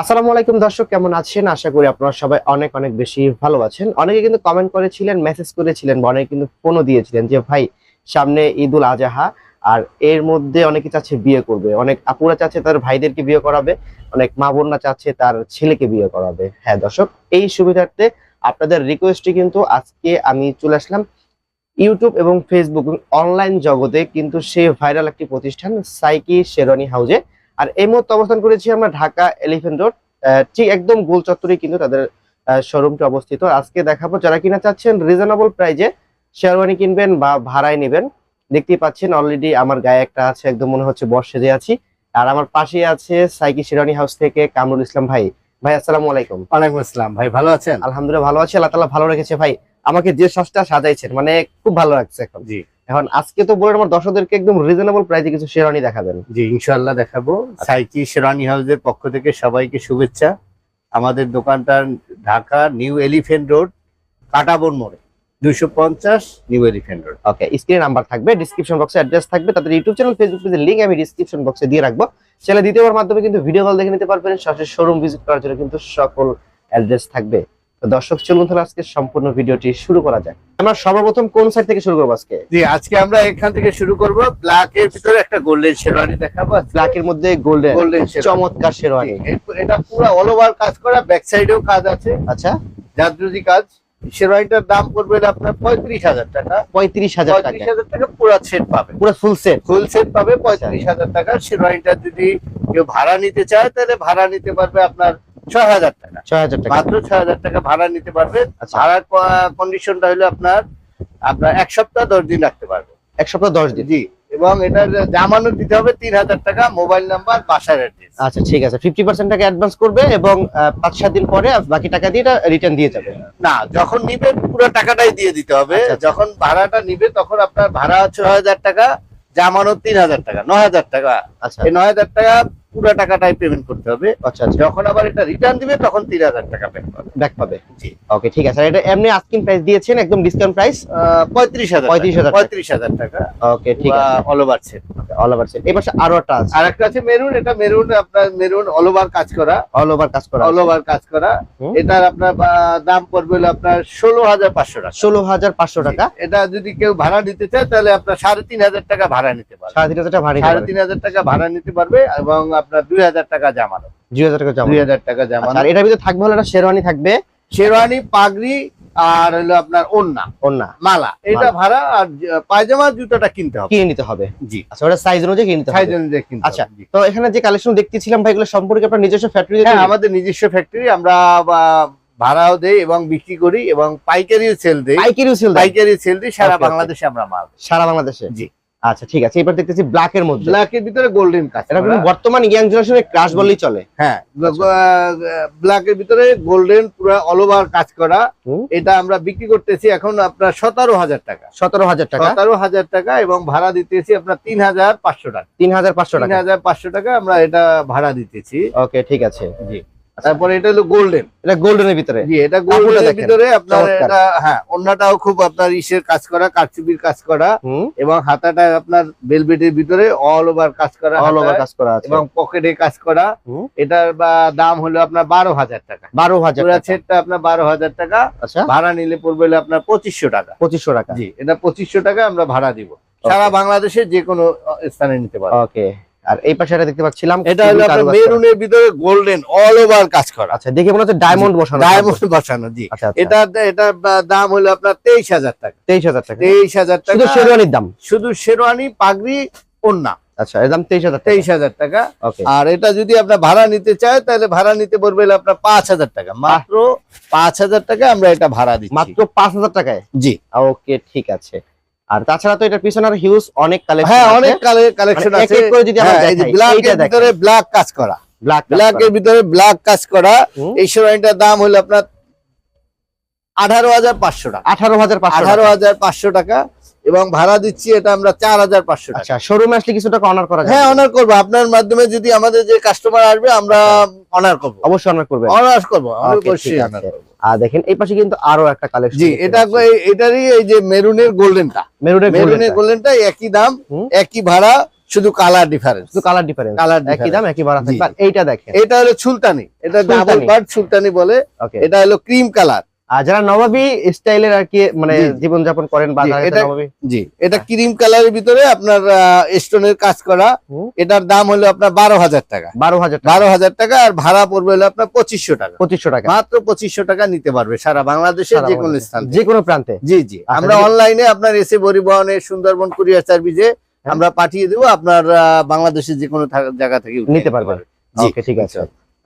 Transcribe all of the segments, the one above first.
আসসালামু আলাইকুম দর্শক, কেমন আছেন? আশা করি আপনারা সবাই অনেক অনেক বেশি ভালো আছেন। অনেকে কিন্তু কমেন্ট করেছিলেন মেসেজ করেছিলেন, বা অনেকে কিন্তু ফোনও দিয়েছিলেন যে, ভাই, সামনে ঈদুল আজহা, আর এর মধ্যে অনেকে চাচ্ছে বিয়ে করবে। অনেক আপুরা চাচ্ছে তার ভাইদেরকে বিয়ে করাবে, অনেক মা বোনরা চাচ্ছে তার ছেলেকে বিয়ে করাবে। হ্যাঁ দর্শক, এই সুবিধার্থে আপনাদের রিকোয়েস্টে কিন্তু আজকে আমি চলে আসলাম ইউটিউব এবং ফেসবুক অনলাইন জগতে। কিন্তু সে ভাইরাল একটি প্রতিষ্ঠান, সাইকি শেরনি হাউজে আর এই মুহূর্তে অবস্থান করেছি আমরা ঢাকা এলিফেন্ট রোড ঠিক একদম গোল চত্বরে কিন্তু তাদের শোরুমটি অবস্থিত। আজকে দেখাবো যারা কিনা চাচ্ছেন রিজনেবল প্রাইজে শেরওয়ানি কিনবেন বা ভাড়ায় নেবেন। দেখতেই পাচ্ছেন অলরেডি আমার গায়ে একটা আছে একদম মনে হচ্ছে বর্ষে যে আছি। আর আমার পাশে আছে সাইকি শেরওয়ানি হাউস থেকে কামরুল ইসলাম ভাই। ভাই আসসালামু আলাইকুম। ওয়ালাইকুম আসসালাম। ভাই ভালো আছেন? আলহামদুলিল্লাহ ভালো আছি। আল্লাহ তালা ভালো রেখেছে ভাই। আমাকে যে সস্তা সাজাইছেন মানে খুব ভালো লাগছে এখন। জি। এখন আজকে তো বলেন আমার দর্শকদেরকে একদম রিজনেবল প্রাইজে কিছু শেরওয়ানি দেখাবেন। জি ইনশাল্লাহ দেখাবো। আচ্ছা। সাইকি শেরানি হাউসের পক্ষ থেকে সবাইকে শুভেচ্ছা। আমাদের দোকানটা Dhaka new elephant road Katabon মোড়ে। দুইশো পঞ্চাশ নিউ এলিফেন্ট রোড। ওকে স্ক্রিনে নাম্বার থাকবে ডিসক্রিপশন বক্সে অ্যাড্রেস থাকবে তাদের ইউটিউব চ্যানেল ফেসবুক পেজের লিংক আমি ডিসক্রিপশন বক্সে দিয়ে রাখব। চ্যানেল দ্বিতীয়বার মাধ্যমে কিন্তু ভিডিও কল দেখে নিতে পারবেন সরাসরি শোরুম ভিজিট করার জন্য কিন্তু সকল অ্যাড্রেস থাকবে। দর্শক চলুন তাহলে আজকে সম্পূর্ণ ভিডিওটি শুরু করা যাক। আমরা সর্বপ্রথম কোন সাইড থেকে শুরু করব আজকে? জি আজকে আমরা এখান থেকে শুরু করব। ব্ল্যাক এর ভিতরে একটা গোল্ডেন শেরওয়ানি দেখাবো। ব্ল্যাক এর মধ্যে গোল্ডেন গোল্ডেন চমৎকার শেরওয়ানি। এটা পুরো অল ওভার কাজ করা ব্যাক সাইডেও কাজ আছে। আচ্ছা। জাদ্রুজি কাজ। শেরওয়ানিটার দাম পড়বে আপনার পঁয়ত্রিশ হাজার টাকা। পঁয়ত্রিশ হাজার পঁয়ত্রিশ হাজার টাকা পুরো সেট পাবে। পুরো ফুল সেট ফুল সেট পাবে পঁয়ত্রিশ হাজার টাকা। শেরওয়ানিটা যদি কেউ ভাড়া নিতে চায় তাহলে ভাড়া নিতে পারবে আপনার ছয় হাজার টাকা। ছয় হাজার টাকা। মাত্র ছয় হাজার টাকা ভাড়া নিতে পারবে। আচ্ছা। ভাড়ার কন্ডিশনটা হলো আপনার আপনার এক সপ্তাহ দশ দিন রাখতে পারবে। এক সপ্তাহ দশ দিন। জি এবং এটার জামানত দিতে হবে তিন হাজার টাকা মোবাইল নাম্বার বাসার অ্যাড্রেস আচ্ছা ঠিক আছে। ফিফটি পার্সেন্ট টাকা অ্যাডভান্স করবে এবং পাঁচ সাত দিন পরে বাকি টাকা দিয়ে এটা রিটার্ন দিয়ে যাবে। না যখন নিবে পুরো টাকাটাই দিয়ে দিতে হবে। আচ্ছা, আচ্ছা। যখন ভাড়াটা নিবে তখন আপনার ভাড়া ছয় হাজার টাকা জামানত তিন হাজার টাকা নয় হাজার টাকা। আচ্ছা। এই নয় হাজার টাকা পুরো টাকাটাই পেমেন্ট করতে হবে। আচ্ছা আচ্ছা। যখন আবার এটা রিটার্ন দিবে তখন তিন হাজার টাকা পেমেন্ট করবে ব্যাক পাবে। জি। ওকে ঠিক আছে। এটা এমনি আস্কিং প্রাইস দিয়েছেন একদম ডিসকাউন্ট প্রাইস পঁয়ত্রিশ হাজার 35,000 টাকা। পঁয়ত্রিশ হাজার টাকা। ওকে ঠিক আছে। All over set all over set পাশে আরও একটা আছে। আর একটা আছে মেরুন এটা মেরুন আপনার মেরুন অল ওভার কাজ করা। অল ওভার কাজ করা অল ওভার কাজ করা। এটার আপনার দাম পড়বে হলো আপনার ষোলো হাজার পাঁচশো টাকা। ষোলো হাজার পাঁচশো টাকা। এটা যদি কেউ ভাড়া নিতে চায় তাহলে আপনার সাড়ে তিন হাজার টাকা ভাড়া নিতে পারবে। সাড়ে তিন হাজার টাকা ভাড়ি সাড়ে তিন হাজার টাকা ভাড়া নিতে পারবে এবং আপনার দুই হাজার টাকা জামানো। দুই হাজার টাকা দুই হাজার টাকা আচ্ছা, জামানো। আর এটার ভিতরে থাকবে হলো একটা শেরওয়ানি থাকবে। শেরওয়ানি পাগড়ি আর হলো আপনার ওন্না ওন্না মালা। এটা ভাড়া আর পায়জামা জুতাটা কিনতে হবে। কিনে নিতে হবে। জি। আচ্ছা ওটা সাইজ অনুযায়ী কিনে নিতে হবে। সাইজ অনুযায়ী কিনতে আচ্ছা। তো এখানে যে কালেকশন দেখতেছিলাম ভাই এগুলো সম্পর্কে আপনার নিজস্ব ফ্যাক্টরি হ্যাঁ আমাদের নিজস্ব ফ্যাক্টরি আমরা ভাড়াও দেই এবং বিক্রি করি এবং পাইকারিও সেল দেই। পাইকারি সেল পাইকারি সেল দিই সারা. বাংলাদেশে আমরা মাল সারা বাংলাদেশে? জি। আচ্ছা ঠিক আছে। এবার দেখতেছি ব্ল্যাক এর মধ্যে। ব্ল্যাক এর ভিতরে গোল্ডেন কাজ এটা কিন্তু বর্তমান ইয়াং জেনারেশনের ক্রাশ বললেই চলে। হ্যাঁ ব্ল্যাক এর ভিতরে গোল্ডেন পুরো অল ওভার কাজ করা। এটা আমরা বিক্রি করতেছি এখন আপনার সতেরো হাজার টাকা। সতেরো হাজার টাকা। সতেরো হাজার টাকা এবং ভাড়া দিতেছি আপনার তিন হাজার পাঁচশো টাকা। তিন হাজার পাঁচশো তিন টাকা। হাজার পাঁচশো টাকা আমরা এটা ভাড়া দিতেছি। ওকে ঠিক আছে। জি। তারপরে এটা হলো গোল্ডেন এটা গোল্ডেনের ভিতরে? জি এটা গোল্ডেনের ভিতরে আপনার এটা হ্যাঁ অন্যটাও খুব আপনার ইসের কাজ করা কারচুপির কাজ করা এবং হাতাটা আপনার বেলবেটের ভিতরে অল ওভার কাজ করা অল ওভার কাজ করা আছে। এবং পকেটে কাজ করা। এটার বা দাম হলো আপনার বারো হাজার টাকা। বারো হাজার পুরা সেটটা আপনার বারো হাজার টাকা। আচ্ছা। ভাড়া নিলে পড়বে হলো আপনার পঁচিশশো টাকা। পঁচিশশো টাকা। জি এটা পঁচিশশো টাকা আমরা ভাড়া দিব। সারা বাংলাদেশে যে কোনো স্থানে নিতে পারব ওকে আর এই পাশে এটা দেখতে পাচ্ছিলাম এটা হলো আপনার মেরুনের ভিতরে গোল্ডেন অল ওভার কাজ করা। আচ্ছা দেখে মনে হচ্ছে ডায়মন্ড বসানো ডায়মন্ড বসানো জি। আচ্ছা আচ্ছা। এটা এটা দাম হলো আপনার তেইশ হাজার টাকা। তেইশ হাজার টাকা। তেইশ হাজার শুধু টাকা শেরওয়ানির দাম? শুধু শেরওয়ানি পাগড়ি ওন্না আচ্ছা এর দাম তেইশ হাজার তেইশ হাজার টাকা। ওকে। আর এটা যদি আপনার ভাড়া নিতে চায় তাহলে ভাড়া নিতে পড়বে আপনার পাঁচ হাজার টাকা। মাত্র পাঁচ হাজার টাকা আমরা এটা ভাড়া দিচ্ছি। মাত্র পাঁচ হাজার টাকায়? জি। ওকে ঠিক আছে। আর তাছাড়া তো এটার পিছনে আর হিউজ অনেক কালেকশন হ্যাঁ অনেক কালেকশন আছে এক করে যদি আমরা দেখাই, ব্ল্যাক এর ভিতরে ব্ল্যাক কাজ করা। ব্ল্যাক ব্ল্যাক এর ভিতরে ব্ল্যাক কাজ করা। এই শেরওয়ানিটার দাম হলো আপনার টাকা। এবং ভাড়া দিচ্ছি এটা আমরা চার হাজার পাঁচশো টাকা। আচ্ছা শোরুমে আসলে কিছু টাকা অনার করা হ্যাঁ অনার করব। আপনার মাধ্যমে যদি আমাদের যে কাস্টমার আসবে আমরা অনার করব। অবশ্যই অনার করবে। অনার অবশ্যই honor করব। আর দেখেন এই পাশে কিন্তু আরও একটা কালেকশন জি এটা এটারই এই যে মেরুনের গোল্ডেনটা। মেরুনের মেরুনের গোল্ডেনটা। একই দাম। একই ভাড়া শুধু কালার ডিফারেন্স শুধু কালার ডিফারেন্স কালার একই দাম একই ভাড়া। থাকবে। এইটা দেখেন। এটা হলো সুলতানি। এটা ডাবল সুলতানি। সুলতানি বলে। এটা হলো ক্রিম কালার আর যারা নবাবী স্টাইলের আর কি মানে জি। জীবন যাপন করেন বা জি, এটা- এটা ক্রিম কালারের ভিতরে আপনার স্টোনের কাজ করা। এটার দাম হলো আপনার বারো হাজার টাকা। বারো হাজার টাকা। বারো হাজার টাকা আর ভাড়া পড়বে হলো আপনার পঁচিশশো টাকা। পঁচিশশো টাকা। মাত্র পঁচিশশো টাকা নিতে পারবে সারা বাংলাদেশের যে কোনো স্থান। যে কোনো প্রান্তে। জি জি। আচ্ছা, আমরা অনলাইনে আপনার এসে পরিবহনে সুন্দরবন কুরিয়ার সার্ভিসে হ্যাঁ। আমরা পাঠিয়ে দেবো আপনার বাংলাদেশের যে কোনো জায়গা থেকে নিতে পারবেন। ঠিক আছে।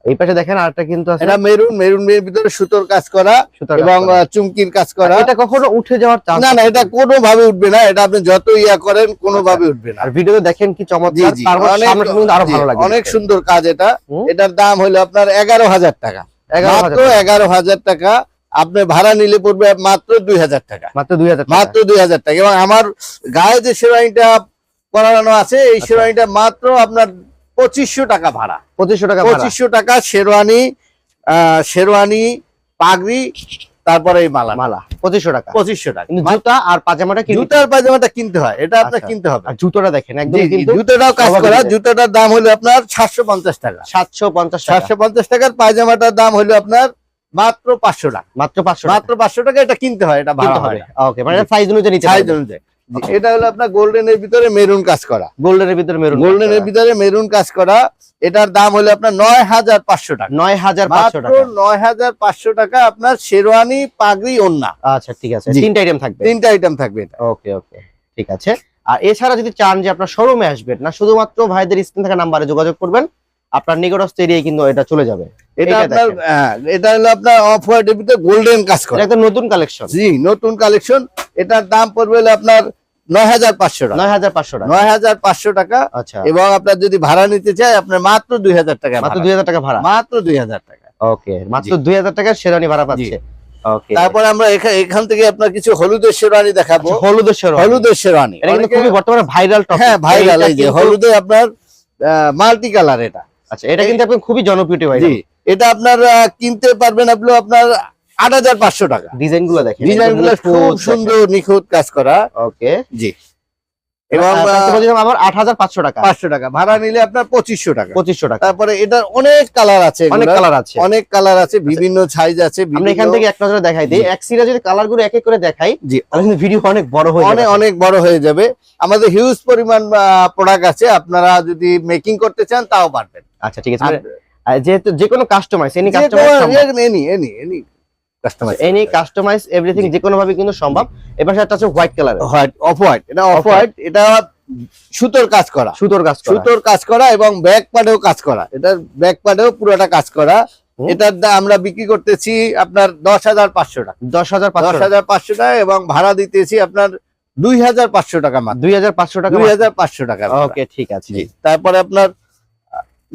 এই পাশে দেখেন আরেকটা কিন্তু আছে। এটা মেরুন মেরুন এর ভিতরে সুতোর কাজ করা এবং চুমকির কাজ করা। এটা কখনো উঠে যাওয়ার চান্স না না এটা কোনো ভাবে উঠবে না এটা আপনি যত ইয়া করেন কোনো ভাবে উঠবে না। আর ভিডিওতে দেখেন কি চমৎকার তারপর সামনে কিন্তু আরও ভালো লাগে অনেক সুন্দর কাজ এটা। এটার দাম হলো আপনার এগারো হাজার টাকা। এগারো মাত্র হাজার এগারো হাজার টাকা। আপনি ভাড়া নিলে পড়বে মাত্র দুই হাজার টাকা। মাত্র দুই হাজার মাত্র দুই হাজার টাকা। এবং আমার গায়ে যে শেরওয়ানিটা করানো আছে এই আচ্ছা। শেরওয়ানিটা মাত্র আপনার পঁচিশশো টাকা ভাড়া। পঁচিশশো টাকা পঁচিশশো টাকা শেরওয়ানি শেরওয়ানি পাগড়ি তারপরে এই মালা। মালা পঁচিশশো টাকা। পঁচিশশো টাকা। কিন্তু জুতা আর পাজামাটা কি জুতার পায়জামাটা কিনতে হয় এটা আপনার আচ্ছা। কিনতে হবে। আর জুতোটা দেখেন একদম জুতোটাও কাজ করা জুতোটার দাম হলো আপনার সাতশো পঞ্চাশ টাকা। সাতশো পঞ্চাশ সাতশো পঞ্চাশ টাকার পায়জামাটার দাম হলো আপনার মাত্র পাঁচশো টাকা। মাত্র পাঁচশো মাত্র পাঁচশো টাকা এটা কিনতে হয় এটা ভালো হয় হবে। ওকে মানে সাইজ অনুযায়ী সাইজ অনুযায়ী। এটা হলো আপনার গোল্ডেনের ভিতরে মেরুন কাজ করা। গোল্ডেনের ভিতরে মেরুন গোল্ডেনের ভিতরে মেরুন কাজ করা। এটার দাম হলো আপনার নয় হাজার পাঁচশো টাকা। নয় হাজার পাঁচশো টাকা। নয় হাজার পাঁচশো টাকা আপনার শেরওয়ানি পাগড়ি ওন্না। আচ্ছা ঠিক আছে। তিনটা আইটেম থাকবে। তিনটা আইটেম থাকবে এটা। ওকে ওকে ঠিক আছে। আর এছাড়া যদি চান যে আপনার শোরুমে আসবেন না শুধুমাত্র ভাইদের স্ক্রিন থাকা নাম্বারে যোগাযোগ করবেন আপনার নিকটস্থ এরিয়ায় কিন্তু এটা চলে যাবে। এটা আপনার হ্যাঁ, এটা হলো আপনার অফ হোয়াইটের ভিতরে গোল্ডেন কাজ করা। একটা নতুন কালেকশন জি নতুন কালেকশন এটার দাম পড়বে হলো আপনার টাকা। আচ্ছা। এবং আপনার যদি ভাড়া নিতে চাই আপনার মাত্র দুই হাজার টাকা মাত্র দুই হাজার টাকা ভাড়া। মাত্র দুই হাজার টাকা। ওকে মাত্র দুই হাজার টাকা শেরানি ভাড়া পাচ্ছে। ওকে। তারপর আমরা এখান থেকে আপনার কিছু হলুদের শেরওয়ানি দেখাবো। হলুদের শেরওয়ানি। হলুদের শেরওয়ানি। এটা কিন্তু খুবই বর্তমানে ভাইরাল হ্যাঁ ভাইরাল এই যে হলুদে আপনার মাল্টি কালার এটা। আচ্ছা এটা কিন্তু আপনি খুবই জনপ্রিয় ভাই এটা আপনার কিনতে পারবেন আপনি আপনার আট হাজার পাঁচশো টাকা। ডিজাইনগুলো দেখেন ডিজাইনগুলো খুব সুন্দর। নিখুঁত কাজ করা। ওকে। জি। এবং এবং আবার আট হাজার পাঁচশো টাকা। পাঁচশো টাকা। ভাড়া নিলে আপনার পঁচিশশো টাকা। পঁচিশশো টাকা। তারপরে এটার অনেক কালার আছে অনেক কালার আছে। অনেক কালার আছে বিভিন্ন সাইজ আছে আমরা এখান থেকে এক নজরে দেখাই দিই। এক সিরা যদি কালারগুলো এক এক করে দেখাই জি। কিন্তু ভিডিও অনেক বড় হয়ে অনেক যাবে। অনেক বড় হয়ে যাবে। আমাদের হিউজ পরিমাণ প্রোডাক্ট আছে। আপনারা যদি মেকিং করতে চান তাও পারবেন। আচ্ছা ঠিক আছে। যেহেতু যে কোনো customize any customize any any any any customize everything যে কোনো ভাবে কিন্তু সম্ভব। এবার white colour white off white এটা অফ হোয়াইট এটা সুতোর কাজ করা। সুতোর কাজ সুতোর কাজ করা এবং ব্যাক পার্টেও কাজ করা। এটার ব্যাক পার্টেও পুরোটা কাজ করা। এটার আমরা বিক্রি করতেছি আপনার দশ হাজার পাঁচশো টাকা। দশ হাজার দশ হাজার পাঁচশো টাকা এবং ভাড়া দিতেছি আপনার দুই হাজার পাঁচশো টাকা মাত্র। দুই হাজার পাঁচশো টাকা দুই হাজার পাঁচশো টাকা ওকে ঠিক আছে। তারপরে আপনার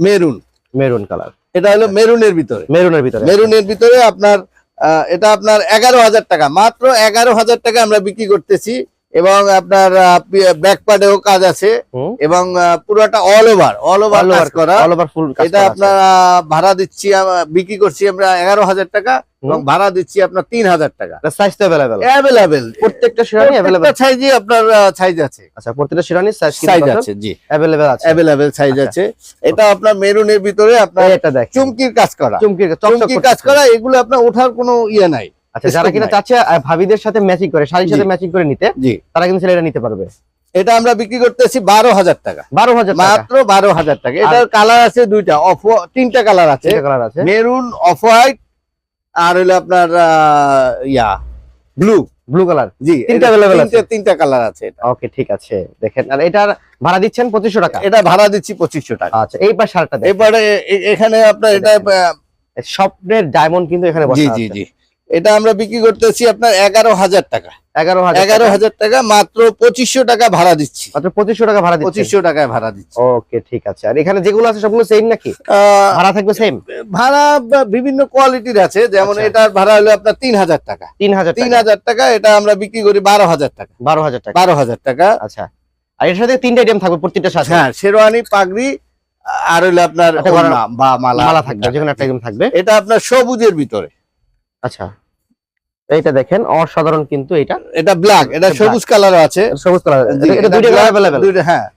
মেরুন। মেরুন কালার এটা হলো মেরুনের ভিতরে। মেরুনের ভিতরে। মেরুনের ভিতরে আপনার এটা আপনার এগারো হাজার টাকা। মাত্র এগারো হাজার টাকা আমরা বিক্রি করতেছি। এবং আপনার ব্যাক কাজ আছে। এবং পুরোটা অল ওভার অল ওভার কাজ করা। অল ওভার ফুল এটা আপনার ভাড়া দিচ্ছি বিক্রি করছি আমরা এগারো হাজার টাকা এবং ভাড়া দিচ্ছি আপনার তিন হাজার টাকা। সাইজ তো অ্যাভেলেবেল অ্যাভেলেবেল প্রত্যেকটা শিরানি অ্যাভেলেবেল সাইজে আপনার সাইজ আছে। আচ্ছা প্রত্যেকটা শিরানি সাইজ সাইজ আছে জি। অ্যাভেলেবেল আছে। অ্যাভেলেবেল সাইজ আচ্ছা। আছে। এটা আপনার মেরুনের ভিতরে আপনার এটা দেখ চুমকির কাজ করা। চুমকির চুমকির কাজ করা এগুলো আপনার ওঠার কোনো ইয়ে নাই। আচ্ছা যারা কিনা। চাচ্ছে ভাবিদের সাথে ম্যাচিং করে শাড়ির সাথে। ম্যাচিং করে নিতে তারা কিন্তু ছেলেরা নিতে পারবে। এটা আমরা বিক্রি করতেছি বারো হাজার টাকা। বারো হাজার মাত্র বারো হাজার টাকা। এটার কালার আছে দুইটা অফ তিনটা কালার আছে। কালার আছে। মেরুন অফ হোয়াইট আর হলো আপনার ইয়া ব্লু ব্লু কালার জি তিনটা এটা আছে। তিনটা কালার আছে এটা। ওকে ঠিক আছে। দেখেন আর এটার ভাড়া দিচ্ছেন পঁচিশশো টাকা। এটা ভাড়া দিচ্ছি পঁচিশশো টাকা। আচ্ছা এই পাশ শার্টটা এবারে এখানে আপনার এটা স্বপ্নের ডায়মন্ড কিন্তু এখানে বসা জি জি জি। এটা আমরা বিক্রি করতেছি আপনার এগারো হাজার টাকা। এগারো হাজার এগারো হাজার টাকা মাত্র পঁচিশশো টাকা ভাড়া দিচ্ছি। মাত্র পঁচিশশো টাকা ভাড়া পঁচিশশো টাকায় ভাড়া দিচ্ছি। ওকে ঠিক আছে। আর এখানে যেগুলো আছে সবগুলো সেম নাকি? ভাড়া থাকবে সেম ভাড়া বিভিন্ন কোয়ালিটির আছে যেমন আচ্ছা। এটার ভাড়া হলো আপনার তিন হাজার টাকা। তিন হাজার তিন হাজার টাকা এটা আমরা বিক্রি করি বারো হাজার টাকা। বারো হাজার টাকা। বারো হাজার টাকা। আচ্ছা। আর এর সাথে তিনটা আইটেম থাকবে প্রত্যেকটা সাথে? হ্যাঁ শেরওয়ানি পাগড়ি আর হলো আপনার বা মালা। মালা থাকবে যেখানে একটা আইটেম থাকবে। এটা আপনার সবুজের ভিতরে। আচ্ছা। এইটা দেখেন অসাধারণ কিন্তু এটা এটা ব্ল্যাক এটা এটা সবুজ কালার আছে। সবুজ কালার এটা দুইটা কালার অ্যাভেলেবেল দুইটা হ্যাঁ।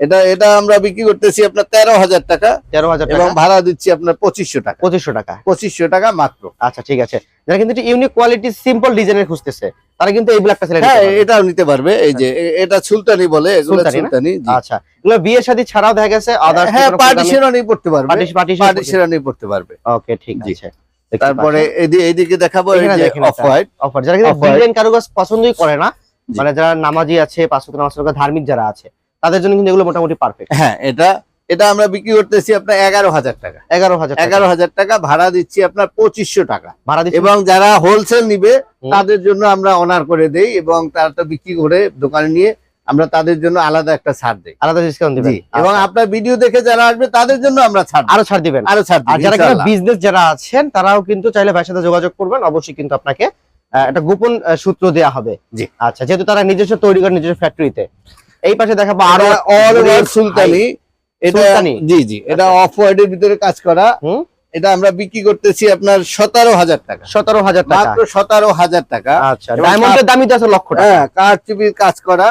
এটা এটা আমরা বিক্রি করতেছি আপনার তেরো হাজার টাকা তেরো হাজার এবং ভাড়া দিচ্ছি আপনার পঁচিশশো টাকা। পঁচিশশো টাকা। পঁচিশশো টাকা মাত্র। আচ্ছা ঠিক আছে। যারা কিন্তু ইউনিক কোয়ালিটি সিম্পল ডিজাইনের খুঁজতেছে তারা কিন্তু এই ব্ল্যাকটা সিলেক্ট হ্যাঁ এটাও নিতে পারবে। এই যে এটা সুলতানি বলে এগুলো সুলতানি। আচ্ছা। এগুলো বিয়ে শাদী ছাড়াও দেখা গেছে আদার্স হ্যাঁ পার্টিশনও পড়তে পারবে। পার্টিশন পার্টিশনও পড়তে পারবে। ওকে ঠিক আছে। তারপরে এইদিকে দেখাবো অফ হোয়াইট যারা কিন্তু ডিজাইন কারুকাজ পছন্দই করে না মানে যারা নামাজি আছে নামাজ ধার্মিক যারা আছে তাদের জন্য কিন্তু এগুলো মোটামুটি পারফেক্ট হ্যাঁ এটা এটা আমরা বিক্রি করতেছি আপনার এগারো হাজার টাকা। এগারো হাজার এগারো হাজার টাকা ভাড়া দিচ্ছি আপনার পঁচিশশো টাকা। ভাড়া দিচ্ছি এবং যারা হোলসেল নিবে তাদের জন্য আমরা অনার করে দেই এবং তারা তো বিক্রি করে দোকানে নিয়ে আমরা তাদের জন্য আলাদা একটা ছাড় দিই। আলাদা ডিসকাউন্ট দিবেন। এবং আচ্ছা। আপনার ভিডিও দেখে যারা আসবে তাদের জন্য আমরা ছাড় আরও ছাড় দিবেন। আরও ছাড় আর যারা কিনা বিজনেস যারা আছেন তারাও কিন্তু চাইলে ভাইয়ের সাথে যোগাযোগ করবেন। অবশ্যই কিন্তু আপনাকে একটা গোপন সূত্র দেয়া হবে। জি। আচ্ছা যেহেতু তারা নিজস্ব তৈরি করে নিজস্ব ফ্যাক্টরিতে এই পাশে দেখাবো আরও অল ওভার সুলতানি। এটা? জি জি এটা অফ হোয়াইটের ভিতরে কাজ করা। হুম। এটা আমরা বিক্রি করতেছি আপনার সতেরো হাজার টাকা। সতেরো হাজার টাকা। মাত্র সতেরো হাজার টাকা। আচ্ছা ডায়মন্ডের দামই তো আছে লক্ষ টাকা। হ্যাঁ কারচুপির কাজ করা।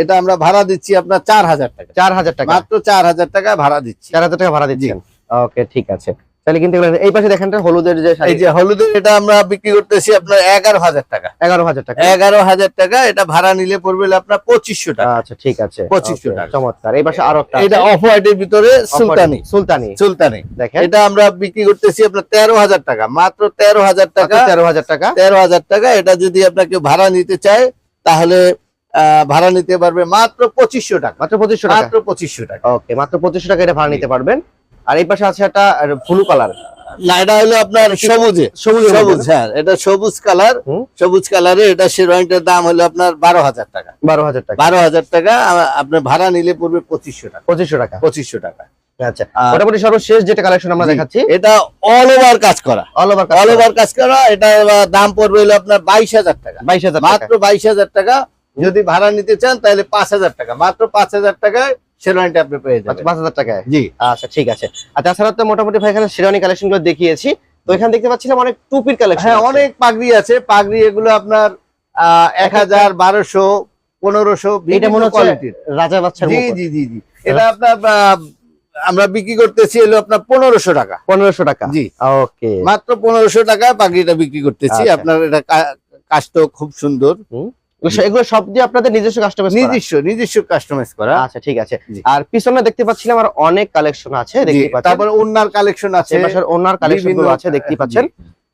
এটা আমরা ভাড়া দিচ্ছি আপনার চার হাজার টাকা। চার হাজার টাকা। মাত্র চার হাজার টাকা ভাড়া দিচ্ছি। চার হাজার টাকা ভাড়া দিচ্ছি ওকে ঠিক আছে। তাহলে কিন্তু এগুলো- এই পাশে দেখেন হলুদের যে এই যে হলুদের এটা আমরা বিক্রি করতেছি আপনার এগারো হাজার টাকা। এগারো হাজার টাকা। এগারো হাজার টাকা এটা ভাড়া নিলে পড়বে আপনার পঁচিশশো টাকা। আচ্ছা ঠিক আছে। 2500 Okay, টাকা। চমৎকার। এই পাশে আরও এটা অফ হোয়াইটের ভিতরে সুলতানি। সুলতানি। সুলতানি। দেখেন। এটা আমরা বিক্রি করতেছি আপনার তেরো হাজার টাকা। মাত্র তেরো হাজার টাকা। তেরো হাজার টাকা। তেরো হাজার টাকা। এটা যদি আপনাকে ভাড়া নিতে চায় তাহলে আহ, ভাড়া নিতে পারবে মাত্র পঁচিশশো টাকা। মাত্র পঁচিশশো টাকা। মাত্র পঁচিশশো টাকা। ওকে মাত্র পঁচিশশো টাকা এটা ভাড়া নিতে পারবেন। আর এই পাশে আছে একটা ব্লু কালার। না এটা হলো আপনার সবুজে। সবুজ সবুজ হ্যাঁ এটা সবুজ কালার। হুম। সবুজ কালারে এটা শেরওয়ানিটার দাম হলো আপনার বারো হাজার টাকা। বারো হাজার টাকা। বারো হাজার টাকা আপনার ভাড়া নিলে পড়বে পঁচিশশো টাকা। পঁচিশশো টাকা। পঁচিশশো টাকা। আচ্ছা মোটামুটি সর্বশেষ যেটা কালেকশন আমরা দেখাচ্ছি। এটা অল ওভার কাজ করা। অল ওভার অল ওভার কাজ করা এটা দাম পড়বে হলো আপনার বাইশ হাজার টাকা। বাইশ হাজার মাত্র বাইশ হাজার টাকা। যদি ভাড়া নিতে চান তাহলে পাঁচ হাজার টাকা। মাত্র পাঁচ হাজার টাকায় শেরওয়ানিটা আপনি পেয়ে আচ্ছা যাবেন পাঁচ হাজার টাকায়? জি। আচ্ছা ঠিক আছে। আর তাছাড়া তো মোটামুটি ভাই এখানে শেরওয়ানি কালেকশনগুলো দেখিয়েছি। তো এখানে দেখতে পাচ্ছিলাম অনেক টুপির কালেকশন হ্যাঁ অনেক পাগড়ি আছে। পাগড়ি এগুলো আপনার এক হাজার বারোশো পনেরোশো এটা মনে হচ্ছে কোয়ালিটির রাজা বাচ্চার জি জি জি জি। এটা আপনার আমরা বিক্রি করতেছি হলো আপনার পনেরোশো টাকা। পনেরোশো টাকা। জি। ওকে। মাত্র পনেরোশো টাকা পাগড়িটা বিক্রি করতেছি। আচ্ছা। আপনার এটা কা- কাজটা খুব সুন্দর। এগুলো সব দিয়ে আপনাদের নিজস্ব কাস্টমাইজ নিজস্ব নিজস্ব কাস্টমাইজ করা। আচ্ছা ঠিক আছে। আর পিছনে দেখতে পাচ্ছিলাম আর অনেক কালেকশন আছে তারপরে দেখতে পাচ্ছেন। তারপর ওনার কালেকশন আছে। এই ওনার কালেকশনগুলো আছে দেখতে পাচ্ছেন।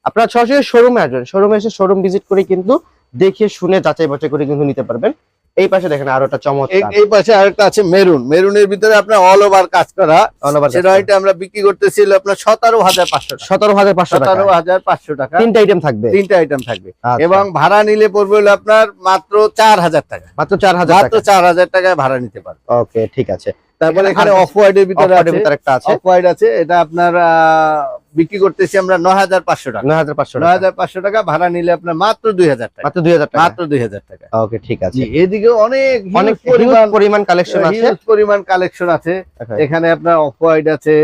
আপনারা সরাসরি শোরুমে আসবেন। শোরুমে এসে শোরুম ভিজিট করে কিন্তু দেখে শুনে যাচাই বাছাই করে কিন্তু নিতে পারবেন। এই পাশে দেখেন আরও একটা চমৎকার। এই পাশে আরেকটা আছে মেরুন। মেরুনের ভিতরে আপনার অল ওভার কাজ করা। অল ওভার সেটা এটা আমরা বিক্রি করতেছি আপনার সতেরো হাজার পাঁচশো টাকা। সতেরো হাজার পাঁচশো টাকা। তিনটা আইটেম থাকবে। তিনটা আইটেম থাকবে। আচ্ছা। এবং ভাড়া নিলে পড়বে হলো আপনার মাত্র চার হাজার টাকা। মাত্র 4000 টাকা মাত্র টাকা। চার হাজার টাকায় ভাড়া নিতে পারবে। ওকে ঠিক আছে। তারপরে এখানে অফ Off-white এর ভিতরে একটা আছে অফ হোয়াইট আছে। এটা আপনার বিক্রি করতেছি আমরা নয় হাজার পাঁচশো টাকা। নয় হাজার পাঁচশো নয় টাকা হাজার পাঁচশো টাকা ভাড়া নিলে আপনার মাত্র দুই হাজার টাকা। মাত্র দুই হাজার টাকা। মাত্র দুই হাজার টাকা। ওকে ঠিক আছে। এদিকে অনেক অনেক পরিমাণ কালেকশন আছে। পরিমাণ কালেকশন আছে। এখানে আপনার অফ হোয়াইট আছে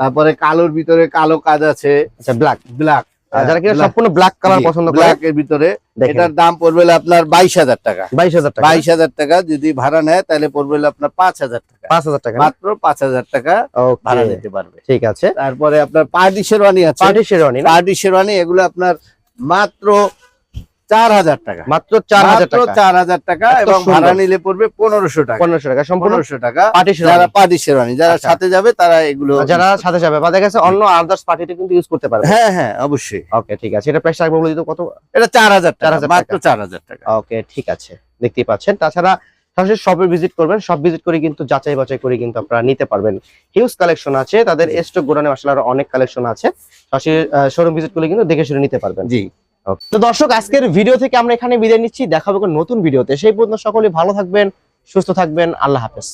তারপরে কালোর ভিতরে কালো কাজ আছে। আচ্ছা ব্ল্যাক ব্ল্যাক যারা কিনা সম্পূর্ণ ব্ল্যাক কালার পছন্দ করে ব্ল্যাক এর ভিতরে এটার দাম পড়বে আপনার বাইশ হাজার টাকা। টাকা। বাইশ হাজার টাকা যদি ভাড়া নেয় তাহলে পড়বে আপনার পাঁচ হাজার টাকা। পাঁচ হাজার টাকা মাত্র পাঁচ হাজার টাকা ভাড়া নিতে পারবে। ঠিক আছে। তারপরে আপনার পার্টি শেরওয়ানি আছে। পার্টি শেরওয়ানি না? পার্টি শেরওয়ানি এগুলো আপনার মাত্র চার হাজার টাকা। মাত্র চার হাজার টাকা। চার হাজার টাকা এবং ভাড়া নিলে পড়বে পনেরোশো টাকা। পনেরোশো টাকা সম্পূর্ণ পনেরোশো টাকা। যারা শেরওয়ানি শেরওয়ানি যারা আচ্ছা। সাথে যাবে তারা এগুলো যারা সাথে যাবে বা দেখা অন্য আদার্স পার্টিতে কিন্তু ইউজ করতে পারবে। হ্যাঁ হ্যাঁ অবশ্যই। ওকে ঠিক আছে। এটা প্রাইস রাখব বলে কত? এটা চার হাজার টাকা 4,000 মাত্র চার হাজার টাকা। ওকে ঠিক আছে। দেখতেই পাচ্ছেন। তাছাড়া সরাসরি শপে ভিজিট করবেন। সব ভিজিট করে কিন্তু যাচাই বাছাই করে কিন্তু আপনারা নিতে পারবেন। হিউজ কালেকশন আছে। তাদের স্টক গোডানে আসলে আরও অনেক কালেকশন আছে। সরাসরি শোরুম ভিজিট করলে কিন্তু দেখে শুনে নিতে পারবেন। জি. তো দর্শক, আজকের ভিডিও থেকে আমরা এখানে বিদায় নিচ্ছি। দেখাবো নতুন ভিডিওতে সেই পর্যন্ত সকলে ভালো থাকবেন, সুস্থ থাকবেন। আল্লাহ হাফেজ।